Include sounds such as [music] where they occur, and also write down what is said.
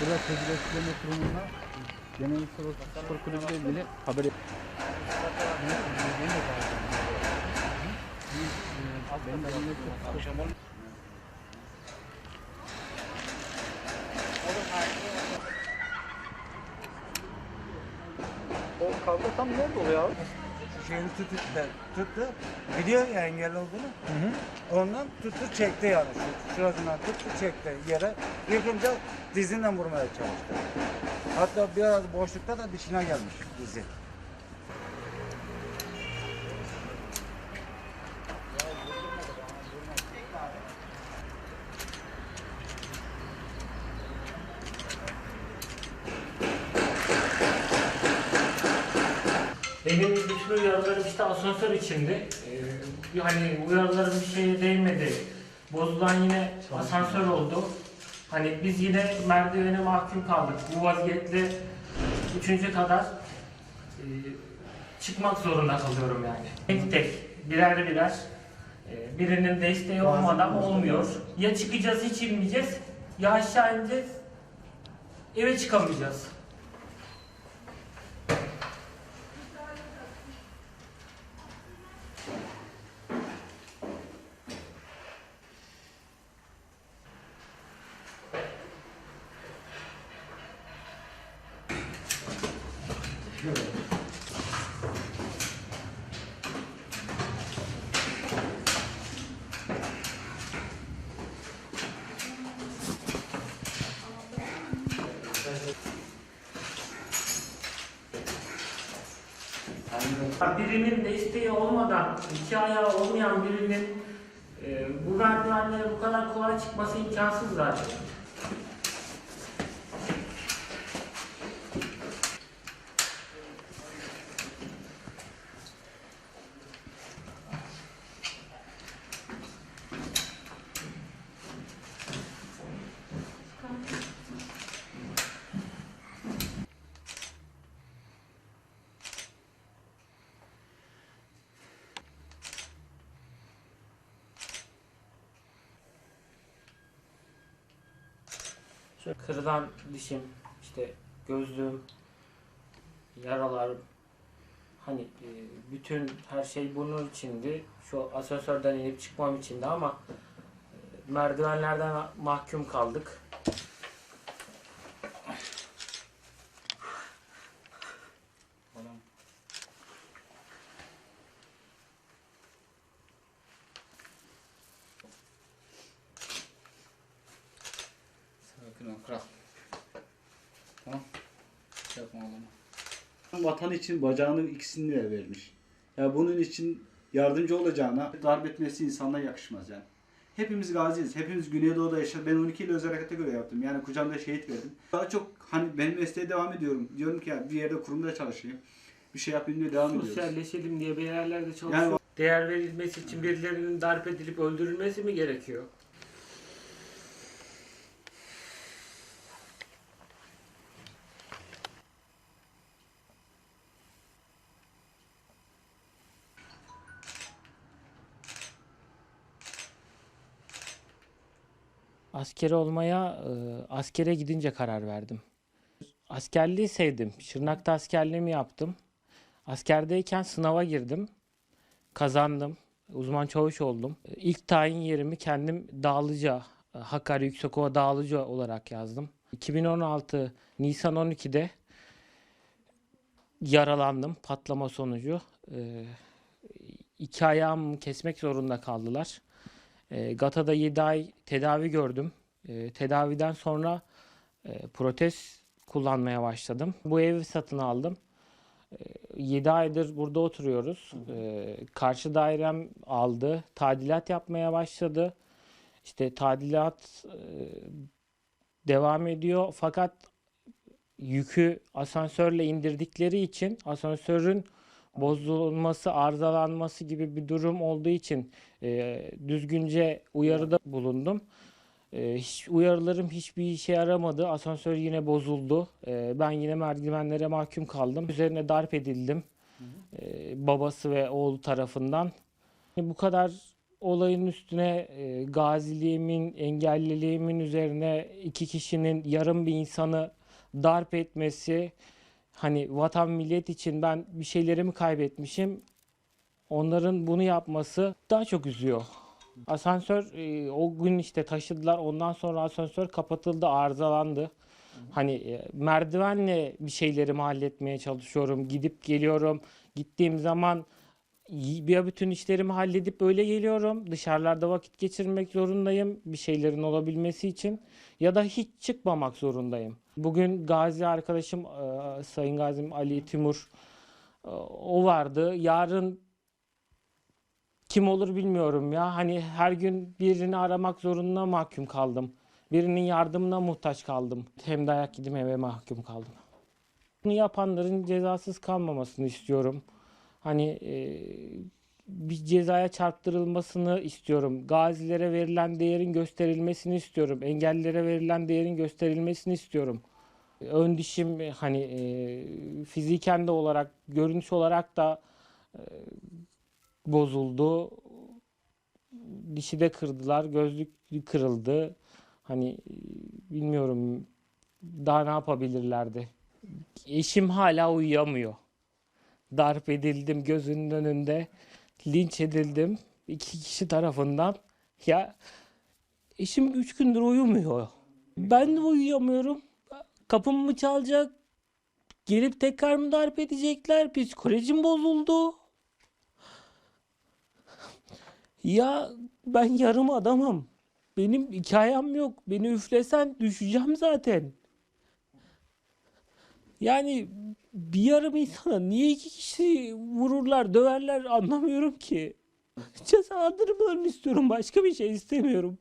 Burada tecrübe etkilerine kurumuna Genel Spor, Spor Kulübü ile ilgili haber benim O kavga tam nerede oluyor abi? Şeyini tuttu, tuttu. Biliyor ya engel olduğunu. Ondan tuttu çekti yani. Şu, şurasından tuttu çekti yere. Yıkınca dizinden vurmaya çalıştı. Hatta biraz boşlukta da dişine gelmiş dizi. Benim bütün uyarılarım işte asansör içinde. Ee, hani uyarılarım bir şeye değmedi. Bozulan yine asansör oldu. Hani biz yine merdivene mahkum kaldık. Bu vaziyetle üçüncü kadar e, çıkmak zorunda kalıyorum yani. Tek tek, birer birer. e, birinin desteği olmadan olmuyor. Ya çıkacağız hiç inmeyeceğiz, ya aşağı ineceğiz, eve çıkamayacağız. Birinin desteği olmadan, iki ayağı olmayan birinin e, bu merdivenlere bu kadar kolay çıkması imkansız zaten. Şöyle kırılan dişim, işte gözlüğüm, yaralar, hani e, bütün her şey bunun içindi. Şu asansörden inip çıkmam içindi ama e, merdivenlerden mahkum kaldık. Yapma oğlum. Vatan için bacağını ikisini de vermiş. Ya bunun için yardımcı olacağına darp etmesi insana yakışmaz yani. Hepimiz gaziyiz. Hepimiz Güneydoğu'da yaşadık. Ben 12 yıl özel harekete göre yaptım. Yani kucağımda şehit verdim. Daha çok hani benim mesleğe devam ediyorum. Diyorum ki ya bir yerde kurumda çalışayım. Bir şey yapayım diye devam ediyoruz. Sosyalleşelim diye bir yerlerde çalışıyor. Yani- Değer verilmesi için birilerinin darp edilip öldürülmesi mi gerekiyor? Askeri olmaya e, askere gidince karar verdim. Askerliği sevdim. Şırnak'ta askerliğimi yaptım. Askerdeyken sınava girdim. Kazandım. Uzman çavuş oldum. İlk tayin yerimi kendim Dağlıca, e, Hakkari Yüksekova Dağlıca olarak yazdım. 2016 Nisan 12'de yaralandım patlama sonucu. Ee, iki ayağımı kesmek zorunda kaldılar. E, GATA'da 7 ay tedavi gördüm. E, tedaviden sonra e, protez kullanmaya başladım. Bu evi satın aldım. 7 aydır burada oturuyoruz. E, karşı dairem aldı. Tadilat yapmaya başladı. İşte tadilat e, devam ediyor. Fakat yükü asansörle indirdikleri için asansörün bozulması, arızalanması gibi bir durum olduğu için e, düzgünce uyarıda bulundum. E, hiç, uyarılarım hiçbir işe yaramadı. Asansör yine bozuldu. E, ben yine merdivenlere mahkum kaldım. Üzerine darp edildim. E, babası ve oğlu tarafından. Bu kadar olayın üstüne e, gaziliğimin, engelliliğimin üzerine iki kişinin yarım bir insanı darp etmesi, hani vatan millet için ben bir şeylerimi kaybetmişim. Onların bunu yapması daha çok üzüyor. Asansör e, o gün işte taşıdılar. Ondan sonra asansör kapatıldı, arızalandı. Hani e, merdivenle bir şeylerimi halletmeye çalışıyorum. Gidip geliyorum. Gittiğim zaman bir bütün işlerimi halledip öyle geliyorum. Dışarılarda vakit geçirmek zorundayım bir şeylerin olabilmesi için ya da hiç çıkmamak zorundayım. Bugün Gazi arkadaşım e, Sayın Gazim Ali Timur o vardı. Yarın kim olur bilmiyorum ya. Hani her gün birini aramak zorunda mahkum kaldım. Birinin yardımına muhtaç kaldım. Hem dayak yedim hem mahkum kaldım. Bunu yapanların cezasız kalmamasını istiyorum. Hani e, bir cezaya çarptırılmasını istiyorum. Gazilere verilen değerin gösterilmesini istiyorum. Engellilere verilen değerin gösterilmesini istiyorum. Ön dişim hani e, fiziken de olarak, görünüş olarak da e, bozuldu. Dişi de kırdılar, gözlük kırıldı. Hani bilmiyorum daha ne yapabilirlerdi. Eşim hala uyuyamıyor. Darp edildim gözünün önünde. Linç edildim iki kişi tarafından. Ya eşim üç gündür uyumuyor. Ben de uyuyamıyorum. Kapım mı çalacak? Gelip tekrar mı darp edecekler? Psikolojim bozuldu. Ya ben yarım adamım. Benim hikayem yok. Beni üflesen düşeceğim zaten. Yani bir yarım insana niye iki kişi vururlar, döverler anlamıyorum ki. [laughs] Cezalandırmalarını istiyorum. Başka bir şey istemiyorum.